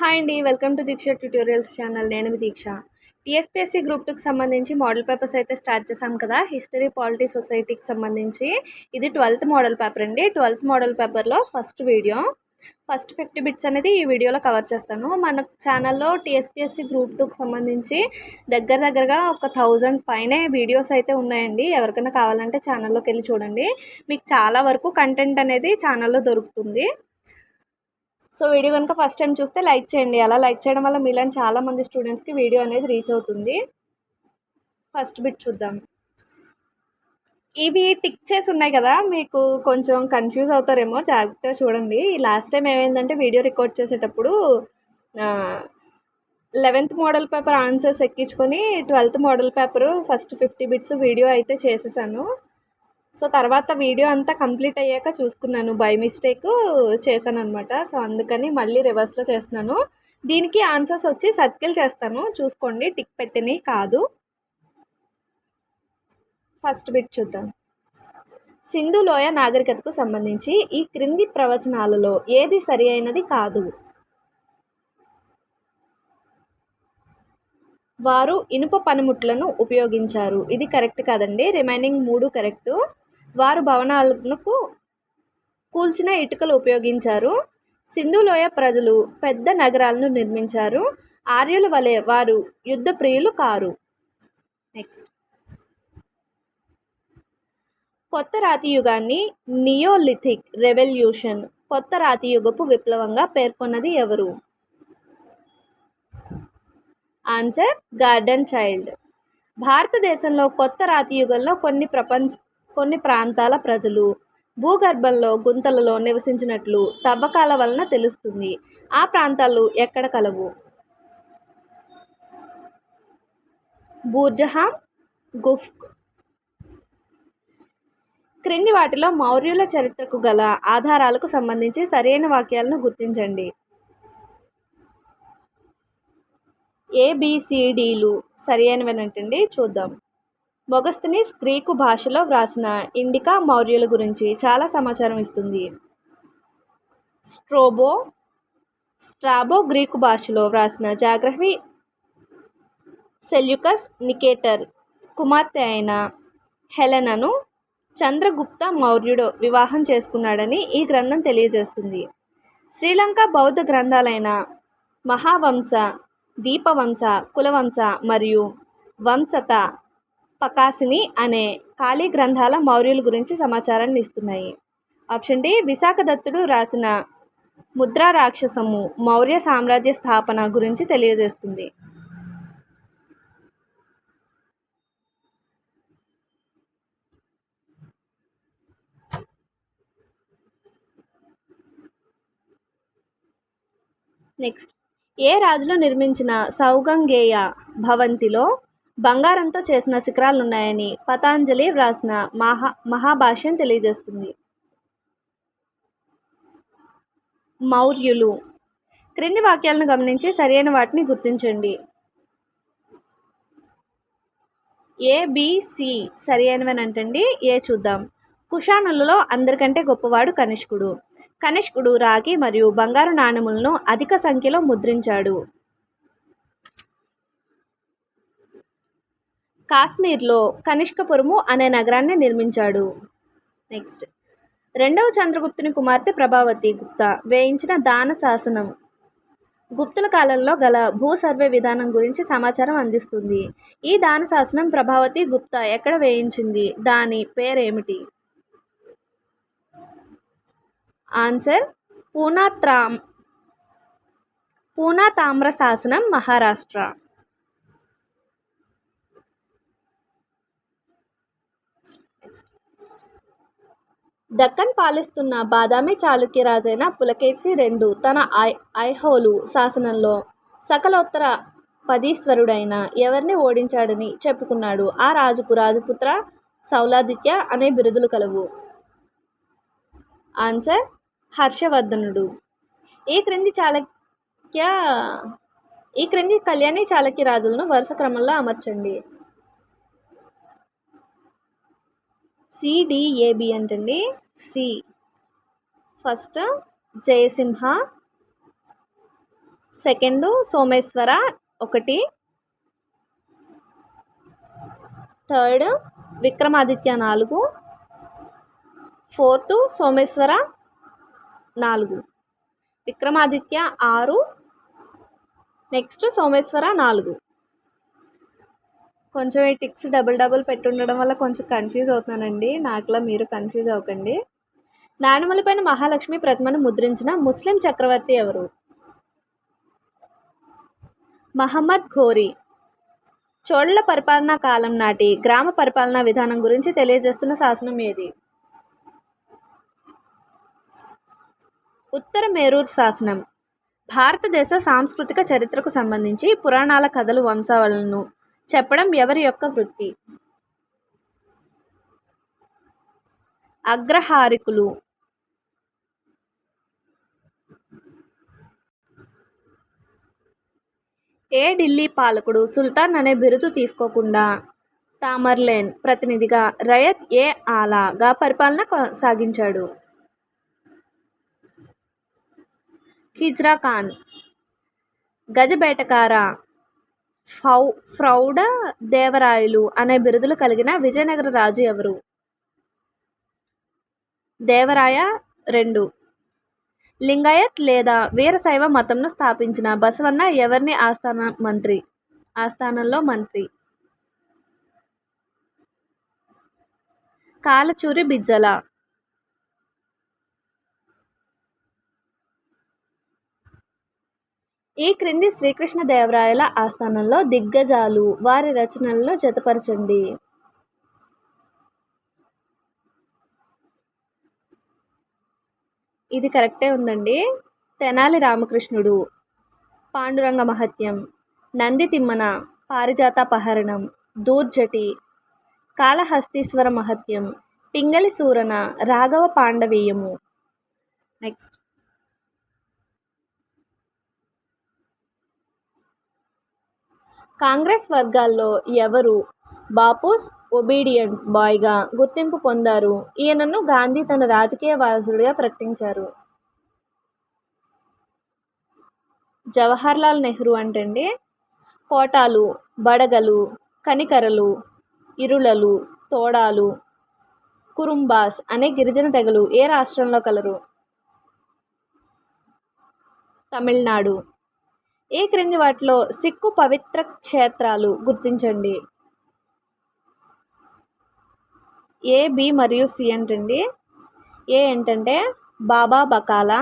Hi అండి welcome to Deeksha tutorials channel. నేను మీ దీక్ష. టీఎస్పీఎస్సీ గ్రూప్ టూకి సంబంధించి మోడల్ పేపర్స్ అయితే స్టార్ట్ చేశాం కదా. హిస్టరీ పాలిటీ సొసైటీకి సంబంధించి ఇది ట్వెల్త్ మోడల్ పేపర్ అండి. ట్వెల్త్ మోడల్ పేపర్లో first video. First fifty bits అనేది ఈ వీడియోలో కవర్ చేస్తాను. మన ఛానల్లో టీఎస్పీఎస్సీ గ్రూప్ టూకి సంబంధించి దగ్గర దగ్గరగా ఒక థౌజండ్ పైనే వీడియోస్ అయితే ఉన్నాయండి. ఎవరికైనా కావాలంటే ఛానల్లోకి వెళ్ళి చూడండి. మీకు చాలా వరకు కంటెంట్ అనేది ఛానల్లో దొరుకుతుంది. సో వీడియో కనుక ఫస్ట్ టైం చూస్తే లైక్ చేయండి. అలా లైక్ చేయడం వల్ల మీలాంటి చాలా మంది స్టూడెంట్స్కి వీడియో అనేది రీచ్ అవుతుంది. ఫస్ట్ బిట్ చూద్దాం. ఇవి టిక్ చేసి ఉన్నాయి కదా మీకు కొంచెం కన్ఫ్యూజ్ అవుతారేమో జాగ్రత్తగా చూడండి. లాస్ట్ టైం ఏమైందంటే వీడియో రికార్డ్ చేసేటప్పుడు లెవెన్త్ మోడల్ పేపర్ ఆన్సర్స్ ఎక్కించుకొని twelfth model paper first fifty bits video అయితే చేసేసాను. సో తర్వాత వీడియో అంతా కంప్లీట్ అయ్యాక చూసుకున్నాను. బై మిస్టేక్ చేశాను అనమాట సో అందుకని మళ్ళీ రివర్స్లో చేస్తున్నాను. దీనికి ఆన్సర్స్ వచ్చి సర్కిల్ చేస్తాను. చూసుకోండి టిక్ పెట్టినవి కాదు. ఫస్ట్ బిట్ చూద్దాం. సింధు లోయ నాగరికతకు సంబంధించి ఈ క్రింది ప్రవచనాలలో ఏది సరి అయినది కాదు. వారు ఇనుప పనిముట్లను ఉపయోగించారు. ఇది కరెక్ట్ కాదండి. రిమైనింగ్ మూడు కరెక్టు. వారు భవనాలకు కూల్చిన ఇటుకలు ఉపయోగించారు. సింధులోయ ప్రజలు పెద్ద నగరాలను నిర్మించారు. ఆర్యుల వలె వారు యుద్ధ ప్రియులు కారు. నెక్స్ట్. కొత్త రాతి యుగాన్ని నియోలిథిక్ రెవల్యూషన్ కొత్త రాతి యుగపు విప్లవంగా పేర్కొన్నది ఎవరు? Answer Gordon Childe. భారతదేశంలో కొత్త రాతి యుగంలో కొన్ని ప్రపంచ కొన్ని ప్రాంతాల ప్రజలు. భూగర్భంలో గుంతలలో నివసించినట్లు తవ్వకాల వలన తెలుస్తుంది. ఆ ప్రాంతాలు ఎక్కడ కలవు? బూర్జహాం గుఫ్ క్రింది వాటిలో మౌర్యుల చరిత్రకు గల ఆధారాలకు సంబంధించి సరైన వాక్యాలను గుర్తించండి. ఏబిసిడీలు సరి అయినవేనంటండి? చూద్దాం. మొగస్థనీస్ గ్రీకు భాషలో వ్రాసిన ఇండికా మౌర్యుల గురించి చాలా సమాచారం ఇస్తుంది. స్ట్రోబో స్ట్రాబో గ్రీకు భాషలో వ్రాసిన జాగ్రఫీ సెల్యుకస్ నికేటర్ కుమార్తె అయిన హెలెనను చంద్రగుప్త మౌర్యుడు వివాహం చేసుకున్నాడని ఈ గ్రంథం తెలియజేస్తుంది. శ్రీలంక బౌద్ధ గ్రంథాలైన మహావంశ దీపవంశ కులవంశ మరియు వంశత పకాసిని అనే ఖాళీ గ్రంథాల మౌర్యుల గురించి సమాచారాన్ని ఇస్తున్నాయి. ఆప్షన్ డి విశాఖదత్తుడు రాసిన ముద్రా రాక్షసము మౌర్య సామ్రాజ్య స్థాపన గురించి తెలియజేస్తుంది. నెక్స్ట్ ఏ రాజులు నిర్మించిన సౌగంగేయ భవంతిలో బంగారంతో చేసిన శిఖరాలు ఉన్నాయని పతాంజలి వ్రాసిన మహా మహాభాష్యం తెలియజేస్తుంది. మౌర్యులు. క్రింది వాక్యాలను గమనించి సరైన వాటిని గుర్తించండి. ఏబిసి సరి అంటండి ఏ చూద్దాం. కుషానులలో అందరికంటే గొప్పవాడు కనిష్కుడు. కనిష్కుడు రాగి మరియు బంగారు నాణెములను అధిక సంఖ్యలో ముద్రించాడు. కాశ్మీర్లో కనిష్కపురము అనే నగరాన్ని నిర్మించాడు. నెక్స్ట్. రెండవ చంద్రగుప్తుని కుమార్తె ప్రభావతి గుప్తా వేయించిన దాన శాసనం. గుప్తుల కాలంలో గల భూ సర్వే విధానం గురించి సమాచారం అందిస్తుంది. ఈ దాన శాసనం ప్రభావతి గుప్తా ఎక్కడ వేయించింది? దాని పేరేమిటి? ఆన్సర్. పూనా త్రామ్ పూనా తామ్ర శాసనం మహారాష్ట్ర. దక్కన్ పాలిస్తున్న బాదామి చాళుక్య రాజైన పులకేసి రెండు తన ఐ ఐహోలు శాసనంలో సకలోత్తర పదీశ్వరుడైన ఎవరిని ఓడించాడని చెప్పుకున్నాడు. ఆ రాజుకు రాజపుత్ర సౌలాదిత్య అనే బిరుదులు కలవు. ఆన్సర్ హర్షవర్ధనుడు. ఈ క్రింది చాళక్య ఈ క్రింది కళ్యాణి చాళక్య రాజులను వరుస క్రమంలో అమర్చండి. సిడిఏబి అంటండి. C. First Jayasimha. Second Someshwara ఒకటి. థర్డ్ విక్రమాదిత్య నాలుగు. ఫోర్త్ సోమేశ్వర నాలుగు. విక్రమాదిత్య ఆరు. నెక్స్ట్ సోమేశ్వర నాలుగు. కొంచెం ఈ టిక్స్ డబుల్ డబుల్ పెట్టుండడం వల్ల కొంచెం కన్ఫ్యూజ్ అవుతున్నానండి. నాకులా మీరు కన్ఫ్యూజ్ అవ్వకండి. నాణెములపైన మహాలక్ష్మి ప్రతిమను ముద్రించిన ముస్లిం చక్రవర్తి ఎవరు? మహమ్మద్ ఘోరీ. చోళ్ళ పరిపాలనా కాలం నాటి గ్రామ పరిపాలనా విధానం గురించి తెలియజేస్తున్న శాసనం ఏది? ఉత్తర మేరూర్ శాసనం. భారతదేశ సాంస్కృతిక చరిత్రకు సంబంధించి పురాణాల కథలు వంశావళులను చెప్పడం ఎవరి యొక్క వృత్తి? అగ్రహారికులు. ఏ ఢిల్లీ పాలకుడు సుల్తాన్ అనే బిరుదు తీసుకోకుండా తామర్లేన్ ప్రతినిధిగా రయత్ ఏ ఆలాగా పరిపాలన కొనసాగించాడు? హిజ్రా ఖాన్. గజబేటకార ఫౌ ఫ్రౌడ దేవరాయలు అనే బిరుదులు కలిగిన విజయనగర రాజు ఎవరు? దేవరాయ రెండు. లింగాయత్ లేదా వీరశైవ మతంను స్థాపించిన బసవన్న ఎవరిని ఆస్థాన మంత్రి? ఆస్థానంలో మంత్రి. కాలచూరి బిజ్జల. ఈ క్రింది శ్రీకృష్ణదేవరాయల ఆస్థానంలో దిగ్గజాలు. వారి రచనల్లో జతపరచండి. ఇది కరెక్టే ఉందండి. తెనాలి రామకృష్ణుడు. పాండురంగ మహత్యం. నంది తిమ్మన. పారిజాతాపహరణం దూర్జటి. కాళహస్తీశ్వర మహత్యం. పింగళి సూరన. రాఘవ పాండవీయము. నెక్స్ట్. కాంగ్రెస్ వర్గాల్లో ఎవరు బాపూస్ ఒబీడియంట్ బాయ్గా గుర్తింపు పొందారు? ఈయనను గాంధీ తన రాజకీయ వారసుడిగా ప్రకటించారు. జవహర్లాల్ నెహ్రూ అంటండి. కోటాలు బడగలు కనికరలు ఇరులలు తోడాలు కురుంబాస్ అనే గిరిజన తెగలు ఏ రాష్ట్రంలో కలరు? తమిళనాడు. ఈ క్రింది వాటిలో సిక్కు పవిత్ర క్షేత్రాలు గుర్తించండి? ఏ బి మరియు సి ఏంటండి ఏ ఏంటంటే బాబా బకాలా